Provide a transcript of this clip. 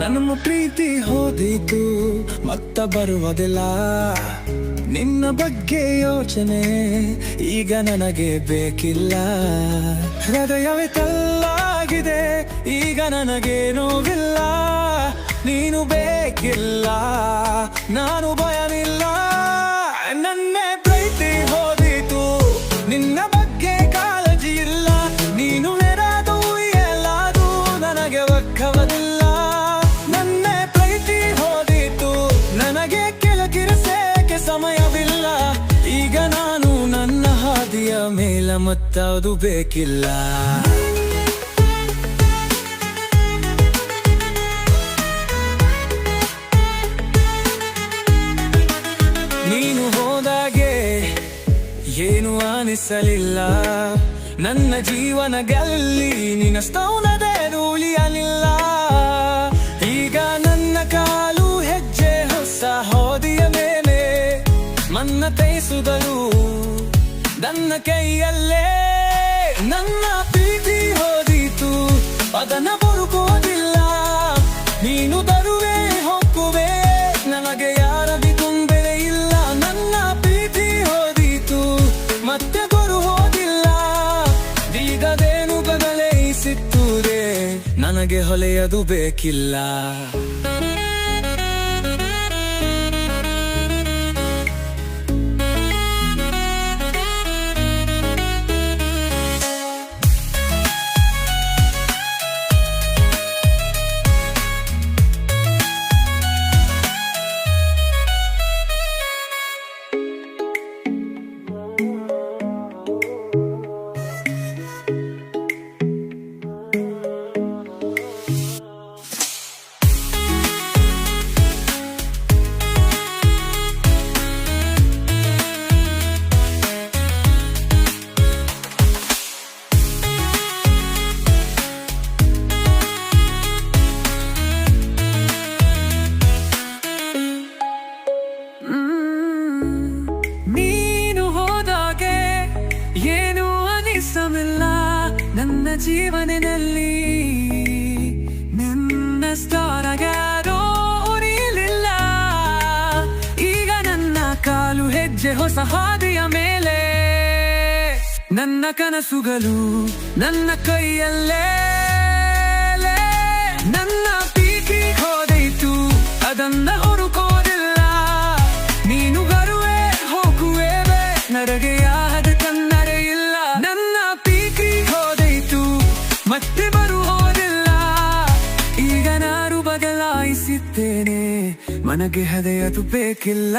ನನ್ನ ಪ್ರೀತಿ ಹೋದಿತು, ಮತ್ತ ಬರುವುದಿಲ್ಲ. ನಿನ್ನ ಬಗ್ಗೆ ಯೋಚನೆ, ಈಗ ನನಗೆ ಬೇಕಿಲ್ಲ. ಹೃದಯವೇ ತಲ್ಲಾಗಿದೆ ಈಗ ನನಗೆ ನೋವಿಲ್ಲ. ನೀನು ಬೇಕಿಲ್ಲ, ನಾನು ಭಯವಿಲ್ಲ ನಿನ್ನ ಬಗ್ಗೆ ಕಾಳಜಿ ಇಲ್ಲ. ನೀನು ನೆರದು ಎಲ್ಲಾದೂ ನನಗೆ ಒಕ್ಕವದಿಲ್ಲ. ನನ್ನ ಪ್ರೀತಿ ಹೋದೀತು, ನನಗೆ ಕೆಳಗಿರಿಸೇಕೆ ಸಮಯವಿಲ್ಲ. ಈಗ ನಾನು ನನ್ನ ಹಾದಿಯ ಮೇಲ ಮತ್ತದು ಬೇಕಿಲ್ಲ. ನೀನು ಏನು ಅನಿಸಲಿಲ್ಲ. ನನ್ನ ಜೀವನ ಗೆಲ್ಲಿ ನಿನ್ನ ಸ್ತೌನದೇ ಉಳಿಯಲಿಲ್ಲ ಈಗ ನನ್ನ ಕಾಲು ಹೆಜ್ಜೆ ಹೊಸ ಹೋದಿಯ ಮೇಲೆ ಮನ್ನ ತೈಸುದರು. ನನ್ನ ಕೈಯಲ್ಲೇ ನನ್ನ ಪ್ರೀತಿ ಹೋದೀತು. ಅದನ್ನ ಬರುಕೋದಿಲ್ಲ ನನಗೆ ಹೊಲೆಯದು ಬೇಕಿಲ್ಲ. ಜೀವನದಲ್ಲಿ ನಿನ್ನ ಸ್ಟಾರಗಾರೋ ಉರಿಯಲಿಲ್ಲ ಈಗ ನನ್ನ ಕಾಲು ಹೆಜ್ಜೆ ಹೊಸ ಹಾದಿಯ ಮೇಲೆ. ನನ್ನ ಕನಸುಗಳು ನನ್ನ ಕೈಯಲ್ಲೇ. ನನ್ನ ಪೀಕಿ ಹೋದೈತು, ಅದನ್ನ ಹುಡುಕೋದಿಲ್ಲ. ನೀನು ಬರುವೆ ಹೋಗುವೆ ನರಗೆ ಬದಲಾಯಿಸಿದ್ದೇನೆ ಮನಗೆ ಹದೆಯದು ಬೇಕಿಲ್ಲ.